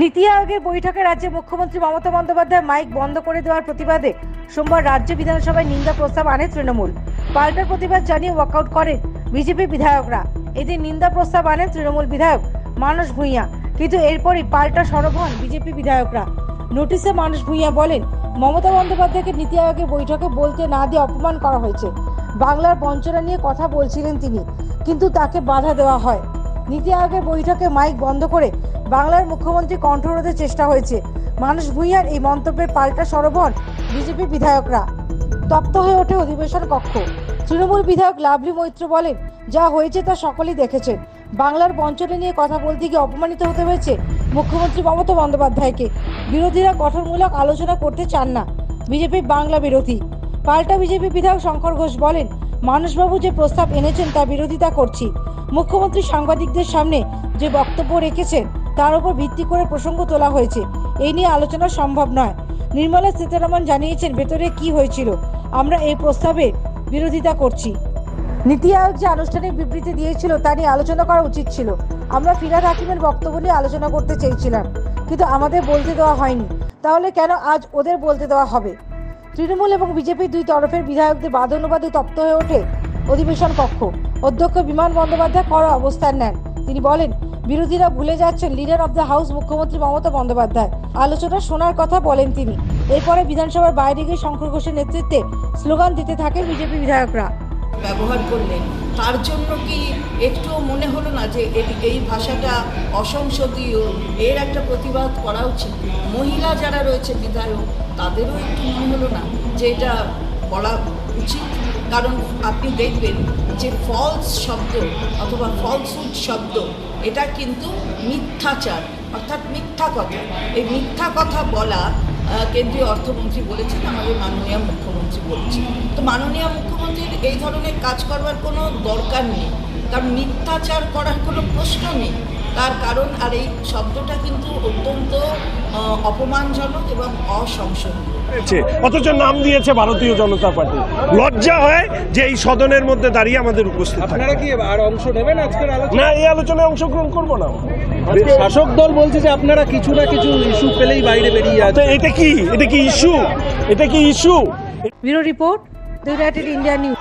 নীতি আয়োগের বৈঠকে রাজ্যে মুখ্যমন্ত্রী মমতা বন্দ্যোপাধ্যায় মাইক বন্ধ করে দেওয়ার প্রতিবাদে সোমবার রাজ্য বিধানসভায় নিন্দা প্রস্তাব আনে তৃণমূল। পাল্টার প্রতিবাদ জানিয়ে ওয়াকআউট করেন বিজেপি বিধায়করা। এদিন নিন্দা প্রস্তাব আনেন তৃণমূল বিধায়ক মানস ভূঁইয়া। কিন্তু এরপরই পাল্টা সরব হন বিজেপি বিধায়করা। নোটিশে মানস ভূঁইয়া বলেন, মমতা বন্দ্যোপাধ্যায়কে নীতি আয়োগের বৈঠকে বলতে না দিয়ে অপমান করা হয়েছে। বাংলার বঞ্চনা নিয়ে কথা বলছিলেন তিনি, কিন্তু তাকে বাধা দেওয়া হয়। নীতি আয়োগের বৈঠকে মাইক বন্ধ করে বাংলার মুখ্যমন্ত্রী কণ্ঠরোধের চেষ্টা হয়েছে। মানুষ ভূঁইয়ার এই মন্তব্যের পাল্টা সরব বিজেপি বিধায়করা। তপ্ত হয়ে ওঠে অধিবেশন কক্ষ। তৃণমূল বিধায়ক লাভলি মৈত্র বলেন, যা হয়েছে তা সকলেই দেখেছেন বাংলার বঞ্চনা নিয়ে কথা বলতে গিয়ে অপমানিত হতে হয়েছে মুখ্যমন্ত্রী মমতা বন্দ্যোপাধ্যায়কে। বিরোধীরা গঠনমূলক আলোচনা করতে চান না। বিজেপি বাংলা বিরোধী। পাল্টা বিজেপি বিধায়ক শঙ্কর ঘোষ বলেন মানসবাবু যে প্রস্তাব এনেছেন তা বিরোধিতা করছি। মুখ্যমন্ত্রী সাংবাদিকদের সামনে যে বক্তব্য রেখেছেন তার উপর ভিত্তি করে প্রসঙ্গ তোলা হয়েছে। এই নিয়ে আলোচনা সম্ভব নয়। নির্মলা সীতারামন জানিয়েছেন ভেতরে কি হয়েছিল। আমরা এই প্রস্তাবে বিরোধিতা করছি। নীতি আয়োগ যে আনুষ্ঠানিক বিবৃতি দিয়েছিল তা নিয়ে আলোচনা করা উচিত ছিল। আমরা ফিরাদ হাকিমের বক্তব্য নিয়ে আলোচনা করতে চেয়েছিলাম, কিন্তু আমাদের বলতে দেওয়া হয়নি। তাহলে কেন আজ ওদের বলতে দেওয়া হবে? তৃণমূল এবং বিজেপির দুই তরফের বিধায়কদের বাদ অনুবাদে তপ্ত হয়ে ওঠে অধিবেশন কক্ষ। অধ্যক্ষ বিমান বন্দ্যোপাধ্যায় কড়া অবস্থান নেন। তিনি বলেন বিরোধীরা ভুলে যাচ্ছেন লিডার অব দ্য হাউস মুখ্যমন্ত্রী মমতা বন্দ্যোপাধ্যায়। আলোচনা শোনার কথা বলেন তিনি। এরপরে বিধানসভার বাইরে গিয়ে শঙ্কর ঘোষের নেতৃত্বে স্লোগান দিতে থাকেন বিজেপি বিধায়করা। ব্যবহার করলেন। তার জন্য কি একটুও মনে হলো না যে এই ভাষাটা অসংসদীয়? এর একটা প্রতিবাদ করা উচিত। মহিলা যারা রয়েছে বিধায়ক, তাদেরও একটু মনে হলো না যে এটা বলা উচিত। কারণ আপনি দেখবেন যে ফলস শব্দ অথবা ফলসুড শব্দ, এটা কিন্তু মিথ্যাচার, অর্থাৎ মিথ্যা কথা। এই মিথ্যা কথা বলা কেন্দ্রীয় অর্থমন্ত্রী বলেছেন, আমাদের মাননীয় মুখ্যমন্ত্রী বলেছেন। তো মাননীয় মুখ্যমন্ত্রীর এই ধরনের কাজ করবার কোনো দরকার নেই, কারণ মিথ্যাচার করার কোনো প্রশ্ন নেই। তার কারণ আর এই শব্দটা কিন্তু অত্যন্ত অপমানজনক এবং অসংসদীয় অথচ নাম দিয়েছে ভারতীয় জনতা পার্টি। লজ্জা হয় যে এই সদনের মধ্যে দাঁড়িয়ে আমাদের উপস্থিত আপনারা কি আর অংশ নেবেন আজকের না এই আলোচনায় অংশগ্রহণ করব না। শাসক দল বলছে যে আপনারা কিছু না কিছু ইস্যু পেলেই বাইরে বেরিয়ে তো এটা কি? এটা কি ইস্যু এটা কি issue bureau report United India news.